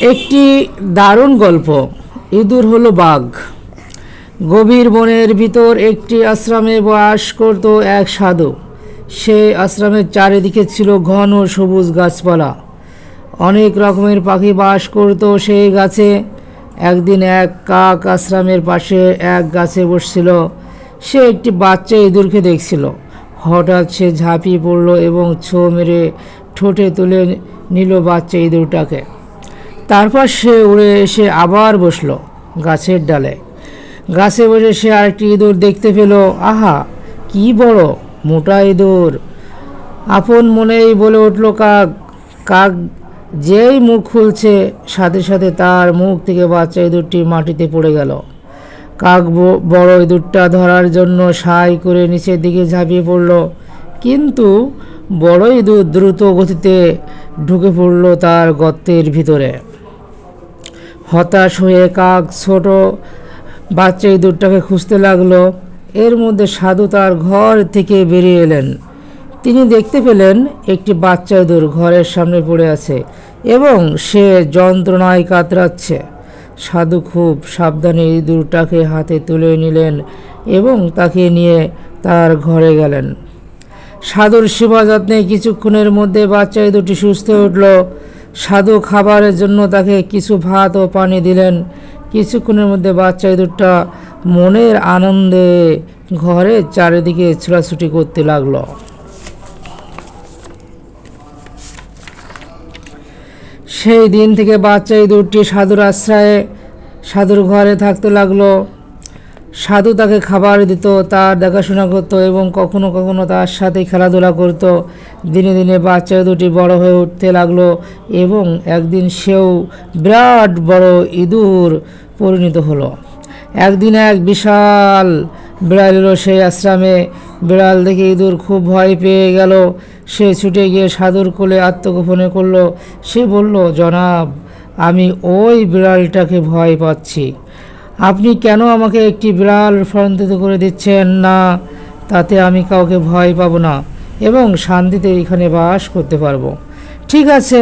একটি দারুণ গল্প। ইঁদুর হলো বাঘ। গভীর বনের ভিতর একটি আশ্রমে বাস করত এক সাধু। সে আশ্রমের চারিদিকে ছিল ঘন সবুজ গাছপালা। অনেক রকমের পাখি বাস করত সেই গাছে। একদিন এক কাক আশ্রমের পাশে এক গাছে বসছিল। সে একটি বাচ্চা ইঁদুরকে দেখছিল। হঠাৎ সে ঝাঁপিয়ে পড়ল এবং ছো মেরে ঠোঁটে তুলে নিল বাচ্চা ইঁদুরটাকে। তারপর সে উড়ে এসে আবার বসল গাছের ডালে। গাছে বসে সে আরেকটি ইঁদুর দেখতে পেল। আহা, কি বড় মোটা ইঁদুর। আপন মনেই বলে উঠল, কাক কাক, যেই মুখ খুলছে, সাথে সাথে তার মুখ থেকে বাচ্চা ইঁদুরটি মাটিতে পড়ে গেল। কাক বড় ইঁদুরটা ধরার জন্য সাই করে নিচের দিকে ঝাঁপিয়ে পড়ল। কিন্তু বড় ইঁদুর দ্রুত গতিতে ঢুকে পড়ল তার গর্তের ভিতরে। হতাশ হয়ে কাক ছোট বাচ্চা ইঁদুরটাকে খুঁজতে লাগল। এর মধ্যে সাধু তার ঘর থেকে বেরিয়ে এলেন। তিনি দেখতে পেলেন একটি বাচ্চা ইঁদুর ঘরের সামনে পড়ে আছে এবং সে যন্ত্রণায় কাতরাচ্ছে। সাধু খুব সাবধানে ইঁদুরটাকে হাতে তুলে নিলেন এবং তাকে নিয়ে তার ঘরে গেলেন। সাধুর সেবা যত্নে কিছুক্ষণের মধ্যে বাচ্চা ইঁদুরটি সুস্থ উঠল। সাধু খাবারের জন্য তাকে কিছু ভাত ও পানি দিলেন। কিছুক্ষণের মধ্যে বাচ্চা ইঁদুরটা মনের আনন্দে ঘরের চারিদিকে ছোটাছুটি করতে লাগল। সেই দিন থেকে বাচ্চা ইঁদুরটি সাধুর আশ্রয়ে সাধুর ঘরে থাকতে লাগল। সাধু তাকে খাবার দিত, তার দেখাশোনা করতো এবং কখনো কখনো তার সাথে খেলাধুলা করত। দিনে দিনে বাচ্চা দুটি বড় হয়ে উঠতে লাগল এবং একদিন সেও বিরাট বড় ইঁদুর পরিণত হলো। একদিন এক বিশাল বিড়াল এলো সেই আশ্রমে। বিড়াল দেখে ইঁদুর খুব ভয় পেয়ে গেল। সে ছুটে গিয়ে সাধুর কোলে আত্মগোপনে করল। সে বলল, জনাব, আমি ওই বিড়ালটাকে ভয় পাচ্ছি। আপনি কেন আমাকে একটি বিড়াল রূপান্তরিত করে দিচ্ছেন না? তাতে আমি কাউকে ভয় পাবো না এবং শান্তিতে এখানে বাস করতে পারব। ঠিক আছে,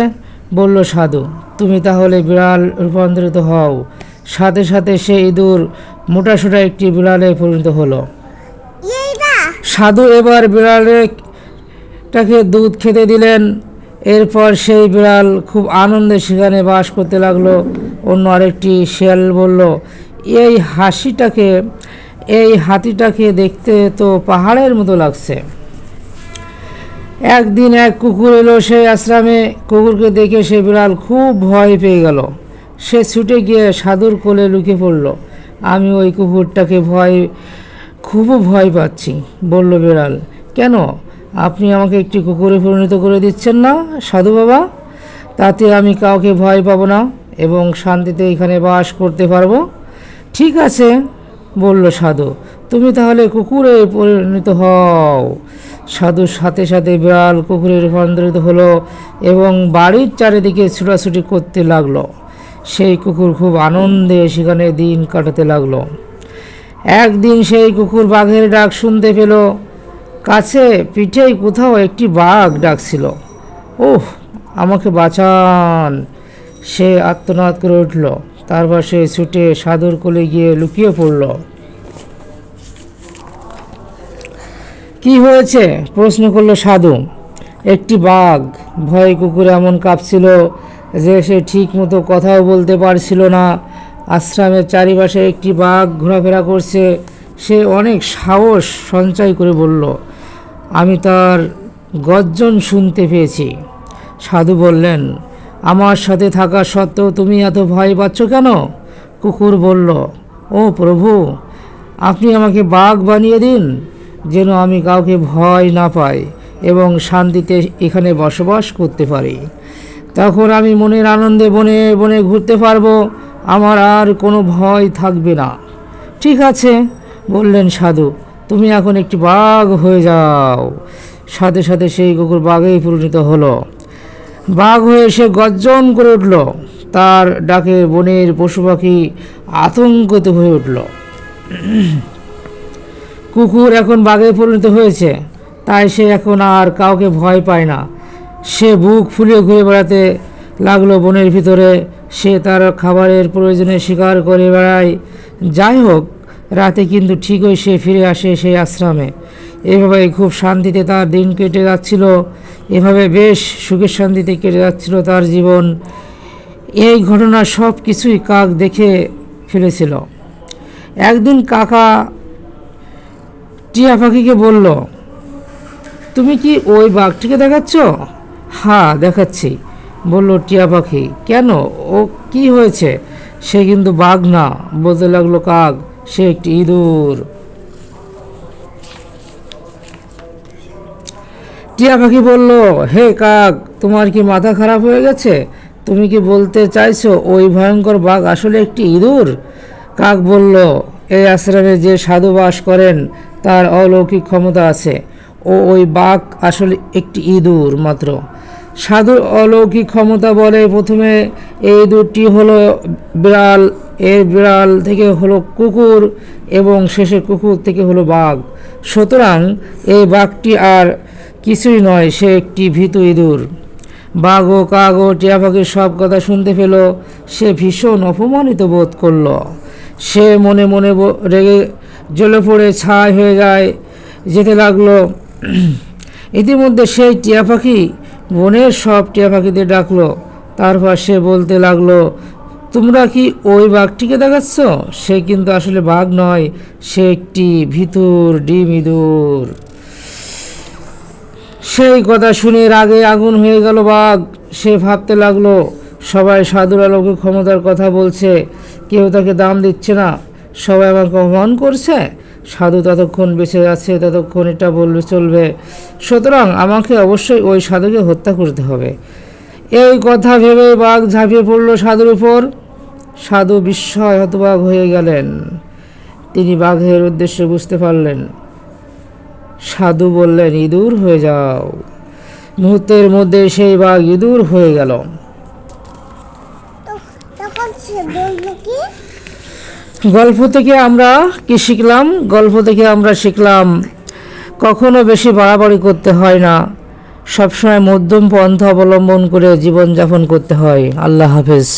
বলল সাধু। তুমি তাহলে বিড়াল রূপান্তরিত হও। সাথে সাথে সে ইঁদুর মোটাসোটা একটি বিড়ালে পরিণত হলো। সাধু এবার বিড়ালটাকে দুধ খেতে দিলেন। এরপর সেই বিড়াল খুব আনন্দে সেখানে বাস করতে লাগল। অন্য আরেকটি শিয়াল বলল এই হাসিটাকে, এই হাতিটাকে দেখতে তো পাহাড়ের মতো লাগছে। একদিন এক কুকুর এলো সেই আশ্রমে, কুকুরকে দেখে সে বিড়াল খুব ভয় পেয়ে গেল। সে ছুটে গিয়ে সাধুর কোলে লুকিয়ে পড়ল। আমি ওই কুকুরটাকে ভয়, খুব ভয় পাচ্ছি বলল বিড়াল। কেন? আপনি আমাকে একটি কুকুরে পরিণত করে দিচ্ছেন না, সাধু বাবা? তাতে আমি কাউকে ভয় পাবো না এবং শান্তিতে এখানে বাস করতে পারব? ঠিক আছে, বলল সাধু। তুমি তাহলে কুকুরে পরিণত হও। সাধুর সাথে সাথে বিড়াল কুকুরে রূপান্তরিত হলো এবং বাড়ির চারিদিকে ছুটাছুটি করতে লাগল। সেই কুকুর খুব আনন্দে সেখানে দিন কাটাতে লাগল। একদিন সেই কুকুর বাঘের ডাক শুনতে পেল। কাছে পিঠেই কোথাও একটি বাঘ ডাকছিল। ওহ, আমাকে বাঁচান। সে আত্মনাদ করে উঠল। তারপর সে ছুটে সাধুর কোলে গিয়ে লুকিয়ে পড়ল। কি হয়েছে? প্রশ্ন করল সাধু। একটি বাঘ। ভয় কুকুর এমন কাঁপছিল যে সে ঠিক মতো কথাও বলতে পারছিল না। আশ্রমের চারিপাশে একটি বাঘ ঘোরাফেরা করছে। সে অনেক সাহস সঞ্চয় করে বলল, আমি তার গর্জন শুনতে পেয়েছি। সাধু বললেন আমার সাথে থাকা সত্ত্বেও তুমি এত ভয় পাচ্ছ কেন? কুকুর বলল, ও প্রভু, আপনি আমাকে বাঘ বানিয়ে দিন, যেন আমি কাউকে ভয় না পাই এবং শান্তিতে এখানে বসবাস করতে পারি। তখন আমি মনের আনন্দে বনে বনে ঘুরতে পারব, আমার আর কোনো ভয় থাকবে না। ঠিক আছে, বললেন সাধু, তুমি এখন একটি বাঘ হয়ে যাও। সাথে সাথে সেই কুকুর বাঘেই পরিণত হলো। বাঘ হয়ে সে গর্জন করে উঠল। তার ডাকে বনের পশু পাখি আতঙ্কিত হয়ে উঠল। কুকুর এখন বাঘে পরিণত হয়েছে, তাই সে এখন আর কাউকে ভয় পায় না। সে বুক ফুলিয়ে ঘুরে বেড়াতে লাগল বনের ভিতরে। সে তার খাবারের প্রয়োজনে শিকার করে বেড়ায়। যাই হোক রাতে কিন্তু ঠিকই সে ফিরে আসে সেই আশ্রমে। এভাবে খুব শান্তিতে তার দিন কেটে যাচ্ছিল। এভাবে বেশ সুখের শান্তিতে কেটে যাচ্ছিল তার জীবন। এই ঘটনা সব কিছুই কাক দেখে ফেলেছিল। একদিন কাকা টিয়া পাখিকে বলল, তুমি কি ওই বাঘটিকে দেখাচ্ছ? হ্যাঁ দেখাচ্ছি। বলল টিয়া পাখি, কেন? ও কি হয়েছে? সে কিন্তু বাঘ না। বলতে লাগল কাক। সে একটি ইঁদুর। টিয়া পাখি বলল, হে কাক, তোমার কি মাথা খারাপ হয়ে গেছে? তুমি কি বলতে চাইছো ওই ভয়ঙ্কর বাঘ আসলে একটি ইঁদুর? কাক বলল এই আশ্রমে যে সাধু বাস করেন, তার অলৌকিক ক্ষমতা আছে। ও ওই বাঘ আসলে একটি ইঁদুর মাত্র। সাধুর অলৌকিক ক্ষমতা বলে প্রথমে এই দুটি হলো বিড়াল এর বিড়াল থেকে হলো কুকুর এবং শেষে কুকুর থেকে হলো বাঘ। সুতরাং এই বাঘটি আর কিছুই নয়, সে একটি ভীতু ইঁদুর। বাঘ ও কাক ও টিয়া পাখির সব কথা শুনতে পেল, সে ভীষণ অপমানিত বোধ করল। সে মনে মনে রেগে জ্বলে পড়ে, ছাই হয়ে যায়, যেতে লাগল। ইতিমধ্যে সেই টিয়া পাখি বনের সব টিয়া পাখিদের ডাকলো। তারপর সে বলতে লাগল তোমরা কি ওই বাঘটিকে দেখাচ্ছ? সে কিন্তু আসলে বাঘ নয়, সে একটি ভিতর ডিম ইঁদুর। সেই কথা শুনে রাগে আগুন হয়ে গেল বাঘ। সে ভাবতে লাগল, সবাই সাধুর অলৌকিক ক্ষমতার কথা বলছে, কেউ তাকে দাম দিচ্ছে না। সবাই আমাকে অপমান করছে? সাধু ততক্ষণ বেঁচে আছে, ততক্ষণ এটা বলবে, চলবে। সুতরাং আমাকে অবশ্যই ওই সাধুকে হত্যা করতে হবে। এই কথা ভেবে বাঘ ঝাঁপিয়ে পড়ল সাধুর উপর। সাধু বিস্ময় হতবাক হয়ে গেলেন। তিনি বাঘের উদ্দেশ্য বুঝতে পারলেন সাধু বললেন ইঁদুর হয়ে যাও। মুহূর্তের মধ্যে সেই বাঘ ইঁদুর হয়ে গেল। গল্প থেকে আমরা কি শিখলাম? গল্প থেকে আমরা শিখলাম কখনো বেশি বাড়াবাড়ি করতে হয় না। সবসময় মধ্যম পন্থা অবলম্বন করে জীবনযাপন করতে হয়। আল্লাহ হাফেজ।